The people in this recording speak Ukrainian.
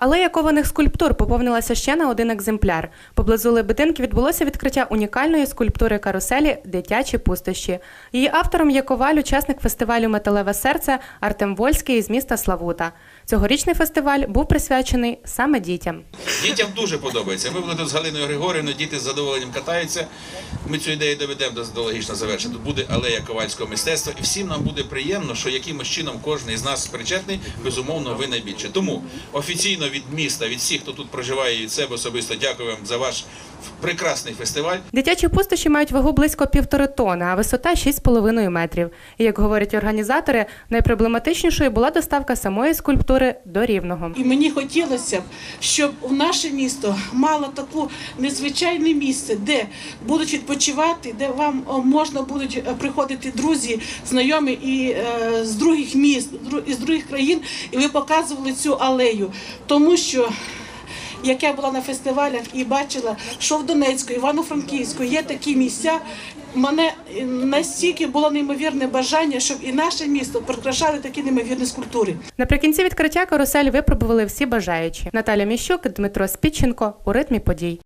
Алея кованих скульптур поповнилася ще на один екземпляр. Поблизу Лебединки відбулося відкриття унікальної скульптури каруселі Дитячі пустощі. Її автором є коваль, учасник фестивалю Металеве серце Артем Вольський із міста Славута. Цьогорічний фестиваль був присвячений саме дітям. Дітям дуже подобається. Ми були тут з Галиною Григорівною, діти з задоволенням катаються. Ми цю ідею доведемо до, до логічного завершення. Тут буде алея ковальського мистецтва, і всім нам буде приємно, що якимось чином кожен із нас причетний, безумовно, ви найбільше. Тому офіційно від міста, від всіх, хто тут проживає, і від себе особисто дякую вам за ваш прекрасний фестиваль. Дитячі пустощі мають вагу близько півтори тони, а висота 6,5 метрів. І як говорять організатори, найпроблематичнішою була доставка самої скульптури до рівного. І мені хотілося б, щоб наше місто мало таку незвичайне місце, де будуть відпочивати, де вам можна будуть е, приходити друзі, знайомі і е, з других міст, із других країн, і ви показували цю алею, тому що. Як я була на фестивалях і бачила, що в Донецьку, Івано-Франківську є такі місця. Мене настільки було неймовірне бажання, щоб і наше місто прикрашали такі неймовірні скульптури. Наприкінці відкриття карусель випробували всі бажаючі. Наталя Міщук, Дмитро Спіченко у ритмі подій.